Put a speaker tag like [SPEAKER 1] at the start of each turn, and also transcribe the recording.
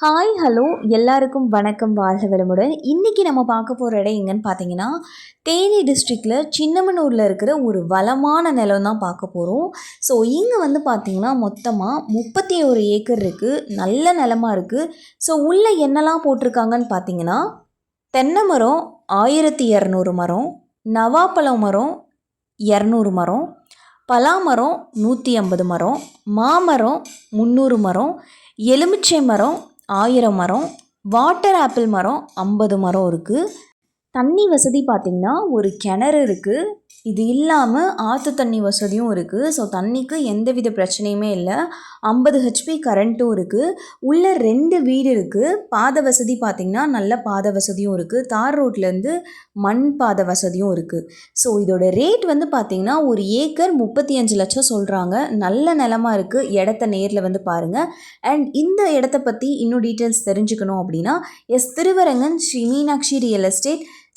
[SPEAKER 1] Hi hello எல்லாருக்கும் வணக்கம். வாழ்க வளமுடன். இன்றைக்கி நம்ம பார்க்க போகிற இடம் எங்கன்னு பார்த்தீங்கன்னா தேனி டிஸ்ட்ரிக்டில் சின்னமனூரில் இருக்கிற ஒரு வளமான நிலம் தான் பார்க்க போகிறோம் ஸோ இங்கே வந்து பார்த்திங்கன்னா மொத்தமாக முப்பத்தி ஒரு ஏக்கர் இருக்குது நல்ல நிலமாக இருக்குது ஸோ உள்ளே என்னெல்லாம் போட்டிருக்காங்கன்னு பார்த்தீங்கன்னா தென்னை மரம் ஆயிரத்தி இரநூறு மரம் நவாப்பழம் மரம் இரநூறு மரம் பலாமரம் நூற்றி ஐம்பது மரம் மாமரம் முந்நூறு மரம் எலுமிச்சை மரம் ஆயிரம் மரம் வாட்டர் ஆப்பிள் மரம் ஐம்பது மரம் இருக்குது தண்ணி வசதி பார்த்திங்கன்னா ஒரு கிணறு இருக்குது இது இல்லாமல் ஆற்று தண்ணி வசதியும் இருக்குது ஸோ தண்ணிக்கு எந்தவித பிரச்சனையுமே இல்லை. ஐம்பது ஹெச்பி கரண்ட்டும் இருக்குது உள்ளே ரெண்டு வீடு இருக்குது பாத வசதி பார்த்திங்கன்னா நல்ல பாத வசதியும் இருக்குது தார் ரோட்லேருந்து மண் பாத வசதியும் இருக்குது ஸோ இதோட ரேட் வந்து பார்த்திங்கன்னா ஒரு ஏக்கர் முப்பத்தி அஞ்சு லட்சம் சொல்கிறாங்க நல்ல நிலமாக இருக்குது இடத்த நேரில் வந்து பாருங்கள் அண்ட் இந்த இடத்த பற்றி இன்னும் டீட்டெயில்ஸ் தெரிஞ்சுக்கணும் அப்படின்னா S Thiruvarangan Sri Meenakshi real estate